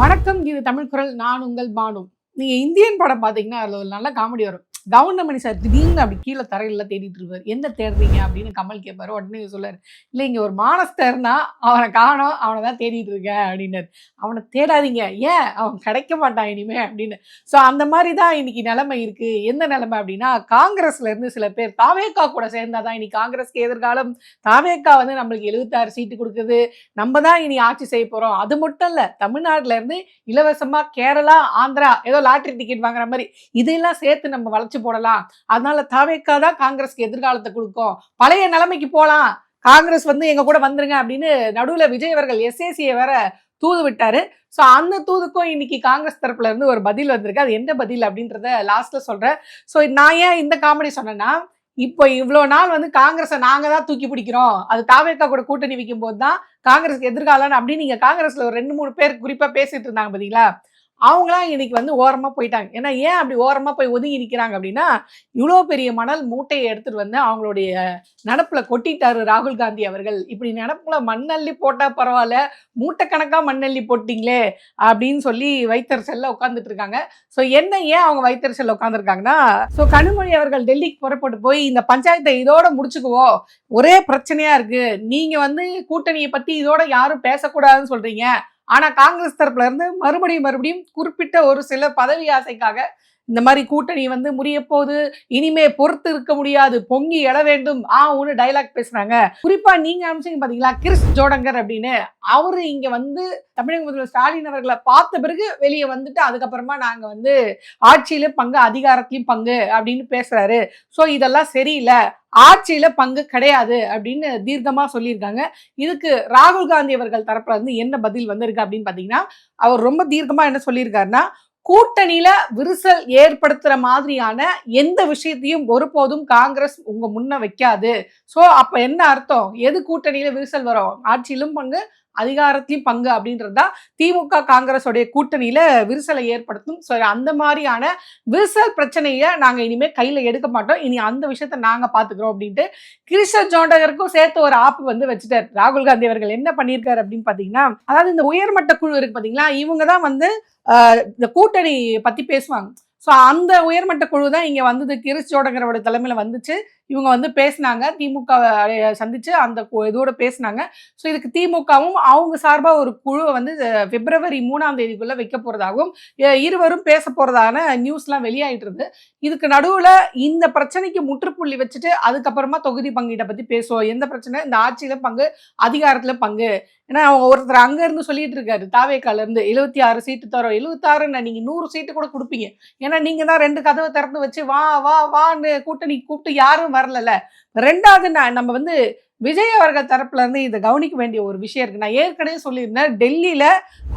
வணக்கம் இது தமிழ் குரல். நான் உங்கள் பானு. நீங்க இந்தியன் படம் பாத்தீங்கன்னா அதுல ஒரு நல்ல காமெடி வரும். கவுண்டமணி சார் திடீர்னு அப்படி கீழே தரையில் தேடிட்டு இருப்பார். என்ன தேடுறீங்க? அப்படின்னு கமல் கேட்பாரு. உடனே சொல்லார். இல்லை இங்கே ஒரு மானஸ்தர்னா அவனை காணோம். அவனை தான் தேடிட்டு இருக்கேன் அப்படின்னாரு. அவனை தேடாதீங்க. ஏன்? அவன் கிடைக்க மாட்டான் இனிமே அப்படின்னு. ஸோ அந்த மாதிரி தான் இன்னைக்கு நிலைமை இருக்கு. எந்த நிலைமை அப்படின்னா காங்கிரஸ்ல இருந்து சில பேர் தாவேக்கா கூட சேர்ந்தாதான் இன்னைக்கு காங்கிரஸ்க்கு எதிர்காலம். தாவேக்கா வந்து நம்மளுக்கு எழுபத்தாறு சீட்டு கொடுக்குது. நம்ம தான் இனி ஆட்சி செய்ய போகிறோம் அது மட்டும் இல்லை தமிழ்நாட்டில இருந்து இலவசமாக கேரளா ஆந்திரா ஏதோ லாட்ரி டிக்கெட் வாங்குற மாதிரி இதையெல்லாம் சேர்த்து நம்ம வளைச்சு போடலாம். அதனால தாவேக்கா தான் காங்கிரஸ்க்கு எதிர்காலத்தை கொடுக்கும். பழைய நிலைமைக்கு போகலாம் காங்கிரஸ் வந்து எங்க கூட வந்துருங்க அப்படின்னு நடுவுல விஜய் அவர்கள் எஸ்ஏசியை வேற தூது விட்டாரு. ஸோ அந்த தூதுக்கும் இன்னைக்கு காங்கிரஸ் தரப்புல இருந்து ஒரு பதில் வந்திருக்கு. அது என்ன பதில் அப்படின்றத லாஸ்ட்ல சொல்றேன். ஸோ நான் ஏன் இந்த காமெடி சொன்னேன்னா இப்போ இவ்வளோ நாள் வந்து காங்கிரஸை நாங்க தான் தூக்கி பிடிக்கிறோம். அது தாவேக்கா கூட கூட்டணி வைக்கும் போது தான் காங்கிரஸ்க்கு எதிர்காலம் அப்படின்னு நீங்க காங்கிரஸ்ல ஒரு ரெண்டு மூணு பேர் குறிப்பா பேசிட்டு இருந்தாங்க பார்த்தீங்களா அவங்களாம் இன்னைக்கு வந்து ஓரமாக போயிட்டாங்க. ஏன்னா ஏன் அப்படி ஓரமாக போய் ஒதுங்கி இருக்கிறாங்க அப்படின்னா இவ்வளோ பெரிய மணல் மூட்டையை எடுத்துகிட்டு வந்து அவங்களுடைய நடப்பில் கொட்டிட்டாரு ராகுல் காந்தி அவர்கள். இப்படி நடப்பில் மண்ணள்ளி போட்டால் பரவாயில்ல மூட்டை மண்ணள்ளி போட்டிங்களே அப்படின்னு சொல்லி வைத்தறிச்சல்ல உட்காந்துட்டு இருக்காங்க. ஸோ என்ன ஏன் அவங்க வைத்தறிச்சல்ல உட்காந்துருக்காங்கன்னா ஸோ கனிமொழி அவர்கள் டெல்லிக்கு புறப்பட்டு போய் இந்த பஞ்சாயத்தை இதோட முடிச்சுக்குவோம் ஒரே பிரச்சனையாக இருக்கு. நீங்கள் வந்து கூட்டணியை பற்றி இதோட யாரும் பேசக்கூடாதுன்னு சொல்கிறீங்க ஆனா காங்கிரஸ் தரப்புல இருந்து மறுபடியும் மறுபடியும் குறிப்பிட்ட ஒரு சில பதவி ஆசைக்காக இந்த மாதிரி கூட்டணி வந்து முடிய போகுது இனிமே பொறுத்து இருக்க முடியாது பொங்கி எழ வேண்டும். ஆ ஒன்று டைலாக் பேசுறாங்க. குறிப்பா நீங்க அனுப்பிச்சீங்க பாத்தீங்களா? கிறிஸ் ஜோடங்கர் அப்படின்னு. அவரு இங்க வந்து தமிழக முதல்வர் ஸ்டாலின் அவர்களை பார்த்த பிறகு வெளியே வந்துட்டு அதுக்கப்புறமா நாங்க வந்து ஆட்சியில பங்கு அதிகாரத்தையும் பங்கு அப்படின்னு பேசுறாரு. ஸோ இதெல்லாம் சரியில்லை. ஆட்சியில பங்கு கிடையாது அப்படின்னு தீர்க்கமா சொல்லியிருக்காங்க. இதுக்கு ராகுல் காந்தி அவர்கள் தரப்புல இருந்து என்ன பதில் வந்திருக்கு அப்படின்னு பாத்தீங்கன்னா அவர் ரொம்ப தீர்க்கமா என்ன சொல்லியிருக்காருன்னா கூட்டணியில விரிசல் ஏற்படுத்துற மாதிரியான எந்த விஷயத்தையும் ஒருபோதும் காங்கிரஸ் உங்க முன்ன வைக்காது. சோ அப்ப என்ன அர்த்தம்? எது கூட்டணியில விரிசல் வரும்? ஆட்சியிலும் பங்கு அதிகாரத்திலையும் பங்கு அப்படின்றது தான் திமுக காங்கிரஸோடைய கூட்டணியில விரிசலை ஏற்படுத்தும். ஸோ அந்த மாதிரியான விரிசல் பிரச்சனையை நாங்க இனிமே கையில எடுக்க மாட்டோம். இனி அந்த விஷயத்த நாங்க பாத்துக்கிறோம் அப்படின்ட்டு கிருஷ்ண ஜோண்டகருக்கும் சேர்த்து ஒரு ஆப் வந்து வச்சுட்டார். ராகுல் காந்தி அவர்கள் என்ன பண்ணியிருக்காரு அப்படின்னு பாத்தீங்கன்னா அதாவது இந்த உயர்மட்ட குழு இருக்கு பாத்தீங்களா இவங்க தான் வந்து இந்த கூட்டணி பத்தி பேசுவாங்க. ஸோ அந்த உயர்மட்ட குழு தான் இங்கே வந்தது. கிரிஸ் ஜோடகரோட தலைமையில் வந்துச்சு. இவங்க வந்து பேசினாங்க. திமுக சந்திச்சு அந்த இதோட பேசினாங்க. ஸோ இதுக்கு திமுகவும் அவங்க சார்பாக ஒரு குழுவை வந்து பிப்ரவரி மூணாம் தேதிக்குள்ள வைக்க போறதாகவும் இருவரும் பேச போறதான நியூஸ்லாம் வெளியாயிட்டு இதுக்கு நடுவில் இந்த பிரச்சனைக்கு முற்றுப்புள்ளி வச்சுட்டு அதுக்கப்புறமா தொகுதி பங்கீட்டை பற்றி பேசுவோம். எந்த பிரச்சனை? இந்த ஆட்சியில பங்கு அதிகாரத்தில் பங்கு. ஏன்னா அவங்க ஒருத்தர் அங்கேருந்து சொல்லிட்டு இருக்காரு தாவேக்காலேருந்து. எழுபத்தி ஆறு சீட்டு தரோம். எழுபத்தாறு நீங்கள் நூறு சீட்டு கூட கொடுப்பீங்க. ஏன்னா நீங்கள் தான் ரெண்டு கதவை திறந்து வச்சு வா வா வான்னு கூட்டணி கூப்பிட்டு யாரும் வரலல்ல. ரெண்டாவது நான் நம்ம வந்து விஜய் அவர்கள் தரப்புல இருந்து இதை கவனிக்க வேண்டிய ஒரு விஷயம் இருக்கு. நான் ஏற்கனவே சொல்லியிருந்தேன் டெல்லியில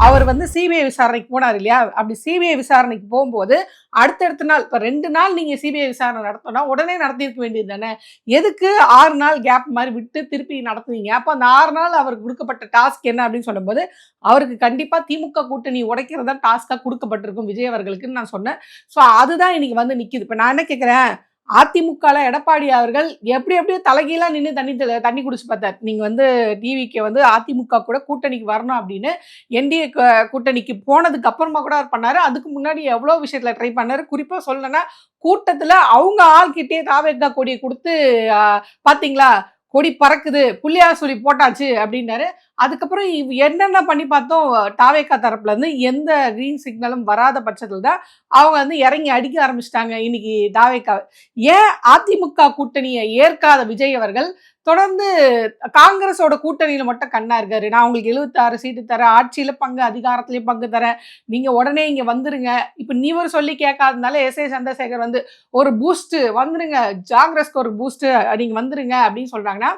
அவர் வந்து சிபிஐ விசாரணைக்கு போனார் இல்லையா? அப்படி சிபிஐ விசாரணைக்கு போகும்போது அடுத்தடுத்த நாள் இப்போ ரெண்டு நாள் நீங்க சிபிஐ விசாரணை நடத்தணும்னா உடனே நடத்தியிருக்க வேண்டியது தானே? எதுக்கு ஆறு நாள் கேப் மாதிரி விட்டு திருப்பி நடத்துவீங்க அப்போ அந்த ஆறு நாள் அவருக்கு கொடுக்கப்பட்ட டாஸ்க் என்ன அப்படின்னு சொல்லும்போது அவருக்கு கண்டிப்பா திமுக கூட்டணி உடைக்கிறதா டாஸ்க்காக கொடுக்கப்பட்டிருக்கும் விஜய் அவர்களுக்குன்னு நான் சொன்னேன். ஸோ அதுதான் இன்னைக்கு வந்து நிற்கிது இப்போ நான் என்ன கேட்குறேன் அதிமுகவில் எடப்பாடி அவர்கள் எப்படி எப்படியோ தலைகீழாக நின்று தண்ணி தண்ணி குடிச்சு பார்த்தார். நீங்கள் வந்து டிவிக்கு வந்து அதிமுக கூட கூட்டணிக்கு வரணும் அப்படின்னு என்டிஏ கூட்டணிக்கு போனதுக்கு அப்புறமா கூட அவர் பண்ணார். அதுக்கு முன்னாடி எவ்வளோ விஷயத்தில் ட்ரை பண்ணார். குறிப்பாக சொல்லணும்னா கூட்டத்தில் அவங்க ஆள்கிட்டே தாவேக்கா கொடியை கொடுத்து பார்த்தீங்களா கொடி பறக்குது. புள்ளியார் சொல்லி போட்டாச்சு அப்படின்னாரு. அதுக்கப்புறம் இவ் என்னென்ன பண்ணி பார்த்தோம் டாவேக்கா தரப்புல இருந்து எந்த கிரீன் சிக்னலும் வராத பட்சத்தில் தான் அவங்க வந்து இறங்கி அடிக்க ஆரம்பிச்சிட்டாங்க இன்னைக்கு டாவேக்கா ஏன் அதிமுக கூட்டணியை ஏற்காத விஜய் அவர்கள் தொடர்ந்து காங்கிரஸோட கூட்டணியில மட்டும் கண்ணா இருக்காரு. நான் உங்களுக்கு 76 சீட்டு தரேன் ஆட்சியில பங்கு அதிகாரத்துலேயும் பங்கு தரேன். நீங்க உடனே இங்க வந்துருங்க. இப்ப நீவர் சொல்லி கேட்காதனால எஸ். ஏ. சந்திரசேகர் வந்து ஒரு பூஸ்ட் வந்துருங்க ஜாங்கிரஸ்க்கு ஒரு பூஸ்ட் நீங்கள் வந்துருங்க அப்படின்னு சொல்றாங்கன்னா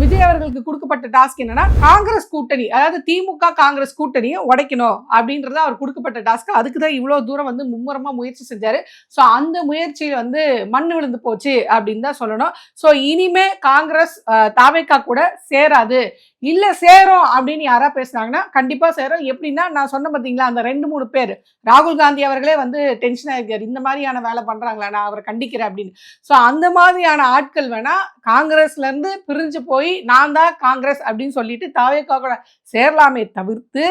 விஜய் அவர்களுக்கு கொடுக்கப்பட்ட டாஸ்க் என்னன்னா காங்கிரஸ் கூட்டணி அதாவது திமுக காங்கிரஸ் கூட்டணியை உடைக்கணும் அப்படின்றது அவர் கொடுக்கப்பட்ட டாஸ்க். அதுக்கு தான் இவ்வளோ தூரம் வந்து மும்முரமா முயற்சி செஞ்சாரு. ஸோ அந்த முயற்சியில் வந்து மண் விழுந்து போச்சு அப்படின்னு தான் சொல்லணும். ஸோ இனிமே காங்கிரஸ் தாவேக்கா கூட சேராது. இல்லை சேரும் அப்படின்னு யாரா பேசுனாங்கன்னா கண்டிப்பாக சேரும். எப்படின்னா நான் சொன்ன பார்த்தீங்களா அந்த ரெண்டு மூணு பேர். ராகுல் காந்தி அவர்களே வந்து டென்ஷன் ஆயிருக்காரு. இந்த மாதிரியான வேலை பண்ணுறாங்களா நான் அவரை கண்டிக்கிறேன் அப்படின்னு. ஸோ அந்த மாதிரியான ஆட்கள் வேணால் காங்கிரஸ்லேருந்து பிரிஞ்சு போய் நான் தான் காங்கிரஸ் அப்படின்னு சொல்லிட்டு தாவேக்கா கூட சேரலாமே தவிர்த்து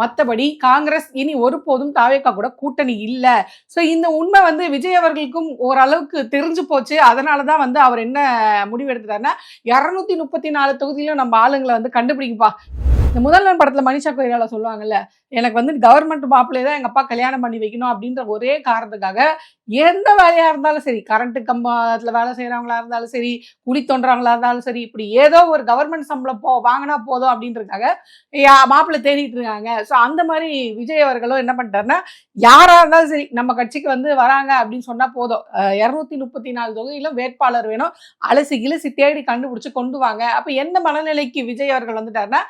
மற்றபடி காங்கிரஸ் இனி ஒருபோதும் தாவேக்கா கூட கூட்டணி இல்லை. ஸோ இந்த உண்மை வந்து விஜய் அவர்களுக்கும் ஓரளவுக்கு தெரிஞ்சு போச்சு. அதனால தான் வந்து அவர் என்ன முடிவு எடுத்துட்டாருன்னா இரநூத்தி முப்பத்தி நாலு தொகுதியிலும் நம்ம ஆளுங்களை வந்து கண்டுபிடிக்கப்பா இந்த முதல்வன் படத்துல மனிஷா கொய்ரால சொல்லுவாங்கல்ல எனக்கு வந்து கவர்மெண்ட் மாப்பிள்ளையை தான் எங்க அப்பா கல்யாணம் பண்ணி வைக்கணும் அப்படின்ற ஒரே காரணத்துக்காக எந்த வேலையா இருந்தாலும் சரி கரண்ட்டு கம்பத்துல வேலை செய்யறவங்களா இருந்தாலும் சரி குடி தோன்றவங்களா இருந்தாலும் சரி இப்படி ஏதோ ஒரு கவர்மெண்ட் சம்பளம் போ வாங்கினா போதும் அப்படின்றதுக்காக மாப்பிள்ளை தேடிட்டு இருக்காங்க. ஸோ அந்த மாதிரி விஜய் அவர்களும் என்ன பண்ணிட்டாருன்னா யாரா இருந்தாலும் சரி நம்ம கட்சிக்கு வந்து வராங்க அப்படின்னு சொன்னா போதும். இரநூத்தி முப்பத்தி நாலு தொகுதியிலும் வேட்பாளர் வேணும். அலசி கிலசி தேடி கண்டுபிடிச்சி கொண்டு வாங்க. அப்போ எந்த மனநிலைக்கு விஜய் அவர்கள் வந்துட்டாருன்னா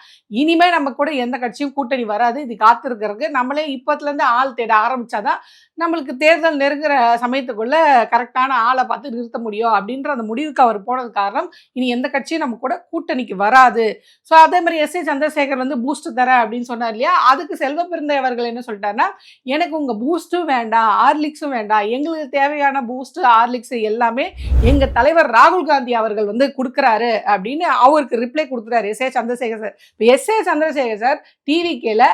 இனிமே நம்ம கூட எந்த கட்சியும் கூட்டணி வராது. இது காத்திருக்கிறதுக்கு நம்மளே இப்பத்துலேருந்து ஆள் தேட ஆரம்பிச்சாதான் நம்மளுக்கு தேர்தல் நெருங்குற சமயத்துக்குள்ள கரெக்டான ஆளை பார்த்து நிறுத்த முடியும் அப்படின்ற அந்த முடிவுக்கு அவர் போனது காரணம் இனி எந்த கட்சியும் நம்ம கூட கூட்டணிக்கு வராது. ஸோ அதே மாதிரி எஸ் ஏ சந்திரசேகர் வந்து பூஸ்ட் தர அப்படின்னு சொன்னார் இல்லையா? அதுக்கு செல்வ பிறந்தை அவர்கள் என்ன சொல்லிட்டாருன்னா எனக்கு உங்க பூஸ்ட்டும் வேண்டாம் ஆர்லிக்ஸும் வேண்டாம். எங்களுக்கு தேவையான பூஸ்ட் ஆர்லிக்ஸ் எல்லாமே எங்க தலைவர் ராகுல் காந்தி அவர்கள் வந்து கொடுக்குறாரு அப்படின்னு அவருக்கு ரிப்ளை கொடுக்குறாரு S A Chandrasekhar S A Chandrasekhar sir டிவிகேல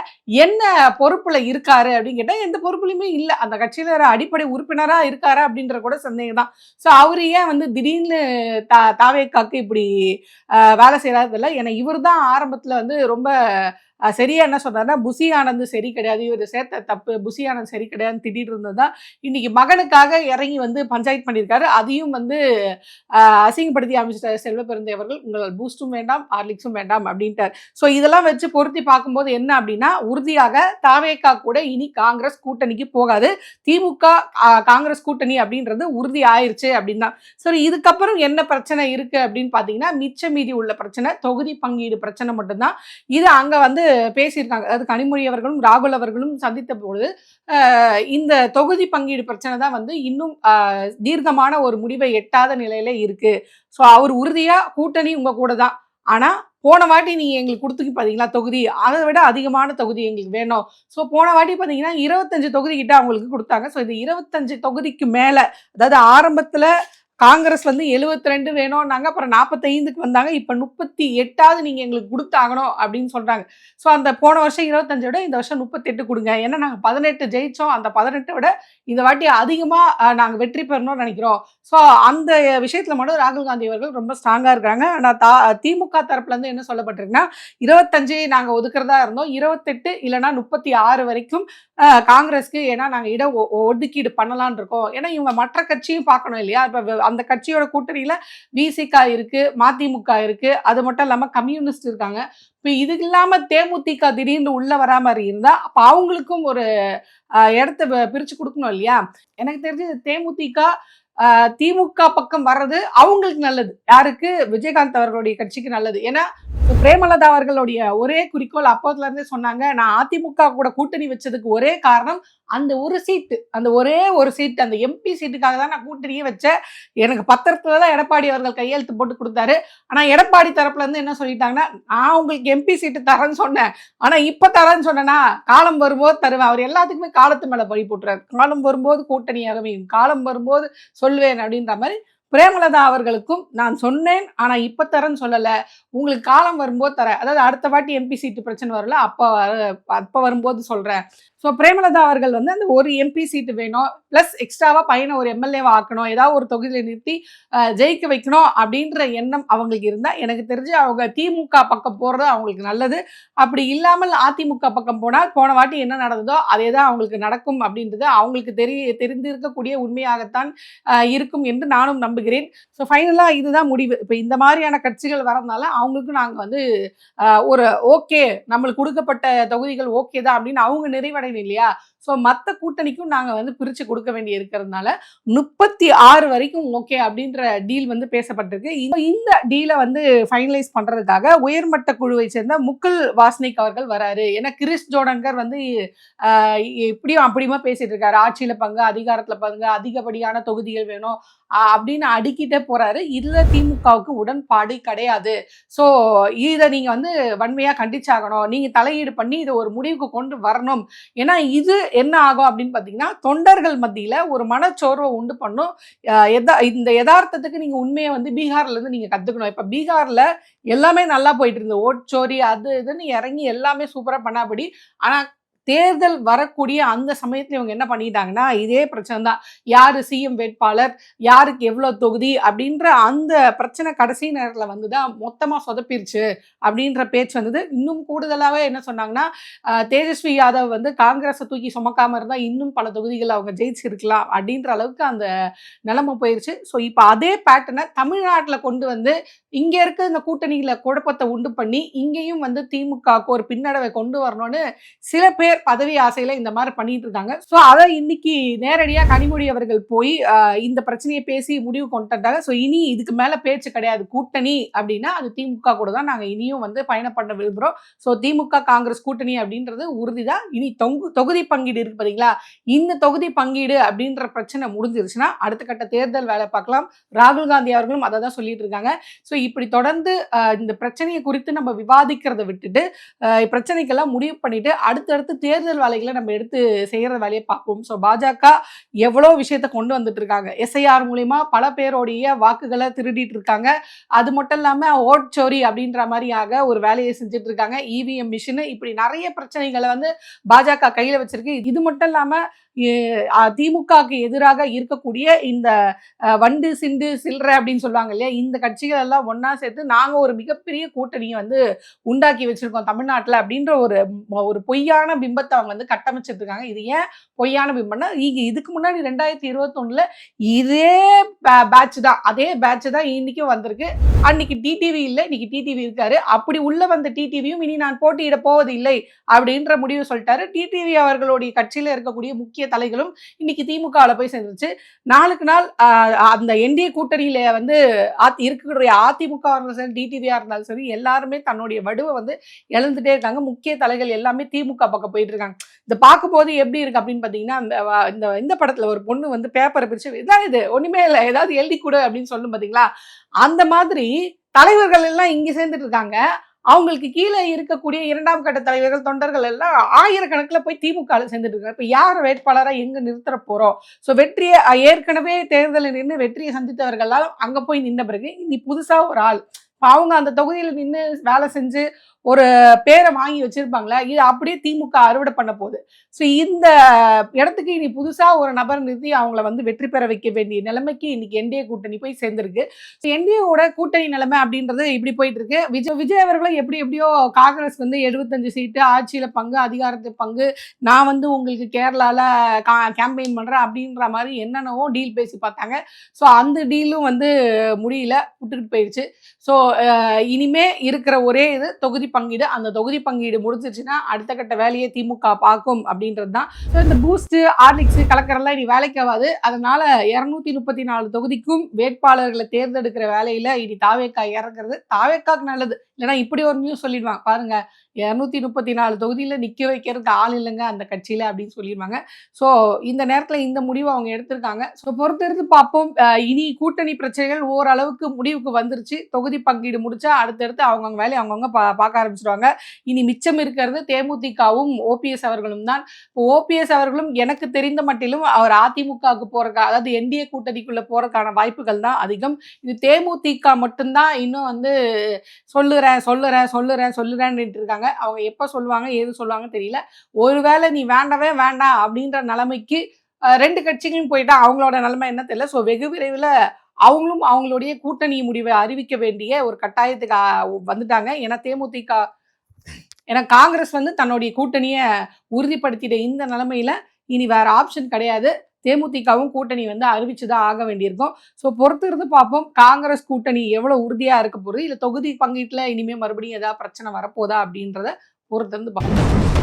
என்ன பொறுப்புல இருக்காரு அப்படின்னு கேட்டா எந்த பொறுப்புலையுமே இல்லை. அந்த கட்சியில ஒரு அடிப்படை உறுப்பினரா இருக்காரு அப்படின்ற கூட சந்தேகம் தான். ஸோ அவர் ஏன் வந்து திடீர்னு தா தாவேக்காக்கு இப்படி வேலை செய்யறாரு ஏன்னா இவர் தான் ஆரம்பத்துல வந்து ரொம்ப சரியா என்ன சொன்னார்னா புசி ஆனந்த் சரி கிடையாது இவர் சேர்த்த தப்பு புசி ஆனந்த் சரி கிடையாதுன்னு திட்டிட்டு இருந்தது தான். இன்னைக்கு மகனுக்காக இறங்கி வந்து பஞ்சாயத்து பண்ணியிருக்காரு. அதையும் வந்து அசிங்கப்படுத்தி அமைச்சிட்டார் செல்வ பெருந்தை அவர்கள் உங்கள் பூஸ்டும் வேண்டாம் ஹார்லிக்ஸும் வேண்டாம் அப்படின்ட்டார். ஸோ இதெல்லாம் வச்சு பொருத்தி பார்க்கும்போது என்ன அப்படின்னா உறுதியாக தாவேக்கா கூட இனி காங்கிரஸ் கூட்டணிக்கு போகாது. திமுக காங்கிரஸ் கூட்டணி அப்படின்றது உறுதி ஆயிருச்சு அப்படின்னா. சரி இதுக்கப்புறம் என்ன பிரச்சனை இருக்கு அப்படின்னு பார்த்தீங்கன்னா மிச்ச மீதி உள்ள பிரச்சனை தொகுதி பங்கீடு பிரச்சனை மட்டும்தான். இது அங்கே வந்து பேசியிருக்காங்க. அதாவது கனிமொழி அவர்களும் ராகுல் அவர்களும் சந்தித்த பொழுது இந்த தொகுதி பங்கீடு பிரச்சனை தான் வந்து இன்னும் தீர்க்கமான ஒரு முடிவை எட்டாத நிலையில இருக்கு. ஸோ அவர் உறுதியா கூட்டணி உங்க கூட தான். ஆனா போன வாட்டி நீங்கள் எங்களுக்கு கொடுத்துக்கு பார்த்தீங்களா தொகுதி? அதை விட அதிகமான தொகுதி எங்களுக்கு வேணும். ஸோ போன வாட்டி பார்த்தீங்கன்னா இருபத்தஞ்சு தொகுதி கிட்ட அவங்களுக்கு கொடுத்தாங்க. ஸோ இது இருபத்தஞ்சு தொகுதிக்கு மேலே அதாவது ஆரம்பத்தில் காங்கிரஸ் வந்து 72 ரெண்டு வேணும்னாங்க அப்புறம் நாற்பத்தைந்துக்கு வந்தாங்க. இப்போ முப்பத்தி எட்டாவது நீங்கள் எங்களுக்கு கொடுத்தாகணும் அப்படின்னு சொல்கிறாங்க ஸோ அந்த போன வருஷம் இருபத்தஞ்சை விட இந்த வருஷம் முப்பத்தெட்டு கொடுங்க. ஏன்னா நாங்கள் பதினெட்டு ஜெயித்தோம் அந்த பதினெட்டை விட இந்த வாட்டி அதிகமாக நாங்கள் வெற்றி பெறணும்னு நினைக்கிறோம். ஸோ அந்த விஷயத்தில் மட்டும் ராகுல் காந்தி அவர்கள் ரொம்ப ஸ்ட்ராங்காக இருக்கிறாங்க. ஆனால் தா திமுக தரப்புலேருந்து என்ன சொல்லப்பட்டிருக்குன்னா இருபத்தஞ்சு நாங்கள் ஒதுக்குறதா இருந்தோம். இருபத்தெட்டு இல்லைன்னா முப்பத்தி ஆறு வரைக்கும் காங்கிரஸ்க்கு ஏன்னா நாங்கள் இட ஒ- ஒதுக்கீடு பண்ணலான் இருக்கோம். ஏன்னா இவங்க மற்ற கட்சியும் பார்க்கணும் இல்லையா? இப்போ அந்த கட்சியோட கூட்டணியில் விசிகா இருக்கு மதிமுக இருக்கு. அது மட்டும் இல்லாமல் கம்யூனிஸ்ட் இருக்காங்க. இப்போ இது இல்லாமல் தேமுதிக திடீர்னு உள்ள வரா மாதிரி இருந்தால் அப்போ அவங்களுக்கும் ஒரு இடத்த பிரித்து பிரிச்சு கொடுக்கணும் இல்லையா? எனக்கு தெரிஞ்சு தேமுதிக திமுக பக்கம் வர்றது அவங்களுக்கு நல்லது. யாருக்கு? விஜயகாந்த் அவர்களுடைய கட்சிக்கு நல்லது. ஏன்னா பிரேமலதா அவர்களுடைய ஒரே குறிக்கோள் அப்போதுல இருந்தே சொன்னாங்க நான் அதிமுக கூட கூட்டணி வச்சதுக்கு ஒரே காரணம் அந்த ஒரு சீட்டு அந்த ஒரே ஒரு சீட் அந்த எம்பி சீட்டுக்காக தான் நான் கூட்டணியே வச்சேன். எனக்கு பத்திரத்துல தான் எடப்பாடி அவர்கள் கையெழுத்து போட்டு கொடுத்தாரு. ஆனா எடப்பாடி தரப்புல இருந்து என்ன சொல்லிட்டாங்கன்னா நான் உங்களுக்கு எம்பி சீட்டு தரேன்னு சொன்னேன். ஆனா இப்ப தரேன்னு சொன்னேன்னா காலம் வரும்போது தருவேன். அவர் எல்லாத்துக்குமே காலத்து மேல பழி போட்டுறாரு. காலம் வரும்போது கூட்டணியாக காலம் வரும்போது சொல்வேன் அப்படின்ற மாதிரி பிரேமலதா அவர்களுக்கும் நான் சொன்னேன் ஆனால் இப்போ தரேன்னு சொல்லலை. உங்களுக்கு காலம் வரும்போது தரேன். அதாவது அடுத்த வாட்டி எம்பி சீட்டு பிரச்சனை வரல அப்போ வர- அப்போ வரும்போது சொல்கிறேன் ஸோ பிரேமலதா அவர்கள் வந்து அந்த ஒரு எம்பி சீட்டு வேணும் ப்ளஸ் எக்ஸ்ட்ராவாக பையனை ஒரு எம்எல்ஏவை ஆக்கணும் ஏதாவது ஒரு தொகுதியில் நிறுத்தி ஜெயிக்க வைக்கணும் அப்படின்ற எண்ணம் அவங்களுக்கு இருந்தால் எனக்கு தெரிஞ்சு அவங்க திமுக பக்கம் போகிறது அவங்களுக்கு நல்லது. அப்படி இல்லாமல் அதிமுக பக்கம் போனால் போன வாட்டி என்ன நடந்ததோ அதே தான் அவங்களுக்கு நடக்கும் அப்படின்றது அவங்களுக்கு தெரிய தெரிந்திருக்கக்கூடிய உண்மையாகத்தான் இருக்கும் என்று நானும் நம்புகிறேன். ஸோ ஃபைனலாக இதுதான் முடிவு. இப்போ இந்த மாதிரியான கட்சிகள் வரதுனால அவங்களுக்கும் நாங்கள் வந்து ஒரு ஓகே நம்மளுக்கு கொடுக்கப்பட்ட தொகுதிகள் ஓகே தான் அப்படின்னு அவங்க நிறைவடை கூட்டணி இல்லையா? ஸோ மற்ற கூட்டணிக்கும் நாங்கள் வந்து பிரித்து கொடுக்க வேண்டி இருக்கிறதுனால முப்பத்தி ஆறு வரைக்கும் ஓகே அப்படின்ற டீல் வந்து பேசப்பட்டிருக்கு. இந்த- இந்த டீலை வந்து ஃபைனலைஸ் பண்ணுறதுக்காக உயர்மட்ட குழுவை சேர்ந்த முக்குல் வாஸ்னிக் அவர்கள் வராரு. ஏன்னா கிறிஸ் ஜோடங்கர் வந்து ஆஹ், இப்படியும் அப்படியுமா பேசிட்டு இருக்காரு. ஆட்சியில் பங்கு அதிகாரத்தில் பங்கு அதிகப்படியான தொகுதிகள் வேணும். அப்படின்னு அடுக்கிட்டே போறாரு. இதுல திமுகவுக்கு உடன்பாடு கிடையாது. ஸோ இதை நீங்க வந்து வன்மையா கண்டிச்சாகணும். நீங்க தலையீடு பண்ணி இதை ஒரு முடிவுக்கு கொண்டு வரணும். ஏன்னா இது என்ன ஆகும் அப்படின்னு பார்த்தீங்கன்னா தொண்டர்கள் மத்தியில் ஒரு மனச்சோர்வை உண்டு பண்ணும். எதா இந்த யதார்த்தத்துக்கு நீங்கள் உண்மையை வந்து பீகார்ல இருந்து நீங்கள் கற்றுக்கணும் இப்போ பீகாரில் எல்லாமே நல்லா போயிட்டு இருந்தது. ஓட்சோரி அது இதுன்னு இறங்கி எல்லாமே சூப்பராக பண்ணாபடி ஆனால் தேர்தல் வரக்கூடிய அந்த சமயத்தில் இவங்க என்ன பண்ணிட்டாங்கன்னா இதே பிரச்சனை தான் யார் சிஎம் வேட்பாளர் யாருக்கு எவ்வளோ தொகுதி அப்படின்ற அந்த பிரச்சனை கடைசி நேரத்தில் வந்து தான் மொத்தமாக சொதப்பிருச்சு அப்படின்ற பேச்சு வந்தது. இன்னும் கூடுதலாகவே என்ன சொன்னாங்கன்னா தேஜஸ்வி யாதவ் வந்து காங்கிரஸை தூக்கி சுமக்காம இருந்தால் இன்னும் பல தொகுதிகள் அவங்க ஜெயிச்சிருக்கலாம் அப்படின்ற அளவுக்கு அந்த நிலைமை போயிருச்சு. ஸோ இப்போ அதே பேட்டர்னை தமிழ்நாட்டில் கொண்டு வந்து இங்கே இருக்க இந்த கூட்டணியில் குழப்பத்தை உண்டு பண்ணி இங்கேயும் வந்து திமுகவுக்கு ஒரு பின்னடைவை கொண்டு வரணும்னு சில பேர் பதவி ஆசையில இந்த மாதிரி பண்ணிட்டு இருக்காங்க. ஸோ அதை இன்னைக்கு நேரடியா கனிமொழி அவர்கள் போய் இந்த பிரச்சனையை பேசி முடிவு கொண்டுட்டாங்க. ஸோ இனி இதுக்கு மேல பேச்சு கிடையாது. கூட்டணி அப்படின்னா அது திமுக கூட தான் நாங்க இனியும் வந்து பயணம் பண்ண விரும்புறோம். ஸோ திமுக காங்கிரஸ் கூட்டணி அப்படின்றது உறுதிதான். இனி தொங்கு தொகுதி பங்கீடு இருக்கு பாத்தீங்களா? இந்த தொகுதி பங்கீடு அப்படின்ற பிரச்சனை முடிஞ்சிருச்சுன்னா அடுத்த கட்ட தேர்தல் வேலை பார்க்கலாம். ராகுல் காந்தி அவர்களும் அதை தான் சொல்லிட்டு இருக்காங்க. ஸோ இப்படி தொடர்ந்து இந்த பிரச்சனையை குறித்து நம்ம விவாதிக்கிறத விட்டுட்டு பிரச்சனைக்கெல்லாம் முடிவு பண்ணிட்டு அடுத்தடுத்து தேர்தல் வேலைகளை நம்ம எடுத்து செய்கிற வேலையை பார்ப்போம். ஸோ பாஜக எவ்வளோ விஷயத்த கொண்டு வந்துட்டு இருக்காங்க. எஸ்ஐஆர் மூலிமா பல பேருடைய வாக்குகளை திருடிட்டு இருக்காங்க. அது மட்டும் இல்லாமல் ஓட் சோரி அப்படின்ற மாதிரியாக ஒரு வேலையை செஞ்சுட்டு இருக்காங்க. இவிஎம் மிஷின் இப்படி நிறைய பிரச்சனைகளை வந்து பாஜக கையில் வச்சிருக்கு. இது மட்டும் இல்லாமல் திமுகக்கு திமுகவுக்கு எதிராக இருக்கக்கூடிய இந்த வண்டு சிண்டு சில்லறை அப்படின்னு சொல்லுவாங்க இல்லையா? இந்த கட்சிகள் எல்லாம் ஒன்றா சேர்த்து நாங்கள் ஒரு மிகப்பெரிய கூட்டணியை வந்து உண்டாக்கி வச்சிருக்கோம் தமிழ்நாட்டில் அப்படின்ற ஒரு ஒரு பொய்யான பிம்பத்தை அவங்க வந்து கட்டமைச்சிட்டு இருக்காங்க இது ஏன் பொய்யான பிம்பம்னா இங்க இதுக்கு முன்னாடி ரெண்டாயிரத்தி இருபத்தொன்னுல இதே பேட்ச் தான். அதே பேட்ச் தான் இன்னைக்கும் வந்திருக்கு. அன்னைக்கு டிடிவி இல்லை இன்னைக்கு டிடிவி இருக்காரு. அப்படி உள்ள வந்த டிடிவியும் இனி நான் போட்டியிட போவது இல்லை அப்படின்ற முடிவு சொல்லிட்டாரு. டிடிவி அவர்களுடைய கட்சியில இருக்கக்கூடிய முக்கிய தலைகளும் இன்னைக்கு திமுகவில் போய் சேர்ந்துருச்சு. நாளுக்கு நாள் அந்த என்டிஏ கூட்டணியில வந்து இருக்கக்கூடிய அதிமுக இருந்தாலும் சரி டிடிவியா இருந்தாலும் சரி எல்லாருமே தன்னுடைய வடுவை வந்து இழந்துட்டே இருக்காங்க. முக்கிய தலைகள் எல்லாமே திமுக பக்கம் போயிட்டு இருக்காங்க இதை பார்க்கும்போது எப்படி இருக்கு அப்படின்னு பார்த்தீங்கன்னா அந்த இந்த இந்த படத்துல ஒரு பொண்ணு வந்து பேப்பரை பிரிச்சு இதான் இது ஒண்ணுமே இல்லை ஏதாவது எழுதி கொடு அப்படின்னு சொல்லும் பார்த்தீங்களா? அந்த மாதிரி தலைவர்கள் எல்லாம் இங்க சேர்ந்துட்டு இருக்காங்க அவங்களுக்கு கீழே இருக்கக்கூடிய இரண்டாம் கட்ட தலைவர்கள் தொண்டர்கள் எல்லாம் ஆயிரக்கணக்கில் போய் திமுக சேர்ந்துட்டு இருக்காங்க இப்போ யார் வேட்பாளராக எங்க நிறுத்த போறோம்? ஸோ வெற்றியை ஏற்கனவே தேர்தலில் நின்று வெற்றியை சந்தித்தவர்களால் அங்க போய் நின்ற பிறகு இனி புதுசாக ஒரு ஆள் அவங்க அந்த தொகுதியில் நின்று வேலை செஞ்சு ஒரு பேரை வாங்கி வச்சுருப்பாங்களே இது அப்படியே திமுக அறுவடை பண்ண போகுது. ஸோ இந்த இடத்துக்கு இனி புதுசாக ஒரு நபர் நிறுத்தி அவங்கள வந்து வெற்றி பெற வைக்க வேண்டிய நிலைமைக்கு இன்னைக்கு என்டிஏ கூட்டணி போய் சேர்ந்திருக்கு. என்டிஏவோட கூட்டணி நிலைமை அப்படின்றது இப்படி போயிட்டு இருக்கு. விஜய் விஜய் அவர்களும் எப்படி எப்படியோ காங்கிரஸ் வந்து எழுபத்தஞ்சு சீட்டு ஆட்சியில் பங்கு அதிகாரத்து பங்கு நான் வந்து உங்களுக்கு கேரளாவில் கா கேம்பெயின் பண்ணுறேன் அப்படின்ற மாதிரி என்னென்னவோ டீல் பேசி பார்த்தாங்க. ஸோ அந்த டீலும் வந்து முடியல விட்டுக்கிட்டு போயிடுச்சு. ஸோ இனிமே இருக்கிற ஒரே இது தொகுதி பங்கீடு. அந்த தொகுதி பங்கீடு முடிஞ்சிருச்சுன்னா அடுத்த கட்ட வேலையை திமுக பார்க்கும் அப்படின்றது தான் ஸோ இந்த பூஸ்ட் ஆர்லிக்ஸ் கலக்கரெல்லாம் இனி வேலைக்கு ஆகாது. அதனால இரநூத்தி முப்பத்தி நாலு தொகுதிக்கும் வேட்பாளர்களை தேர்ந்தெடுக்கிற வேலையில இனி தாவேக்கா இறங்குறது தாவேக்காக்கு நல்லது. இல்லைன்னா இப்படி ஒரு நியூஸ் சொல்லிடுவாங்க பாருங்க இரநூத்தி முப்பத்தி நாலு தொகுதியில் நிற்க வைக்கிறதுக்கு ஆள் இல்லைங்க அந்த கட்சியில் அப்படின்னு சொல்லியிருவாங்க ஸோ இந்த நேரத்தில் இந்த முடிவு அவங்க எடுத்திருக்காங்க. ஸோ பொறுத்திருந்து பார்ப்போம். இனி கூட்டணி பிரச்சனைகள் ஓரளவுக்கு முடிவுக்கு வந்துருச்சு. தொகுதி பங்கீடு முடிச்சா அடுத்தடுத்து அவங்கவுங்க வேலையை அவங்கவுங்க பா பார்க்க ஆரம்பிச்சிருவாங்க. இனி மிச்சம் இருக்கிறது தேமுதிகவும் ஓபிஎஸ் அவர்களும் தான். இப்போ ஓபிஎஸ் அவர்களும் எனக்கு தெரிந்த மட்டிலும் அவர் அதிமுகவுக்கு போகிறக்கா அதாவது என்டிஏ கூட்டணிக்குள்ளே போகிறதுக்கான வாய்ப்புகள் தான் அதிகம். இது தேமுதிக மட்டும்தான் இன்னும் வந்து சொல்லுறேன் சொல்லுறேன் சொல்லுறேன் சொல்லுறேன்னு இருக்காங்க. அவங்க எப்போ சொல்லுவாங்க ஏது சொல்லுவாங்க தெரியல. ஒருவேளை நீ வேண்டவே வேண்டாம் அப்படின்ற நிலைமைக்கு ரெண்டு கட்சிகளும் போயிட்டா அவங்களோட நிலைமை என்ன தெரியல. ஸோ வெகு விரைவில் அவங்களும் அவங்களுடைய கூட்டணி முடிவை அறிவிக்க வேண்டிய ஒரு கட்டாயத்துக்கு வந்துட்டாங்க. ஏன்னா தேமுதிக ஏன்னா காங்கிரஸ் வந்து தன்னுடைய கூட்டணியை உறுதிப்படுத்திட்ட இந்த நிலைமையில இனி வேற ஆப்ஷன் கிடையாது. தேமுதிகவும் கூட்டணி வந்து அறிவிச்சுதான் ஆக வேண்டியிருக்கும். ஸோ பொறுத்து இருந்து பார்ப்போம். காங்கிரஸ் கூட்டணி எவ்வளோ உறுதியாக இருக்க போகுது? இல்லை தொகுதி பங்கீட்டில் இனிமேல் மறுபடியும் ஏதாவது பிரச்சனை வரப்போதா அப்படின்றத பொறுத்து இருந்து பார்ப்போம்.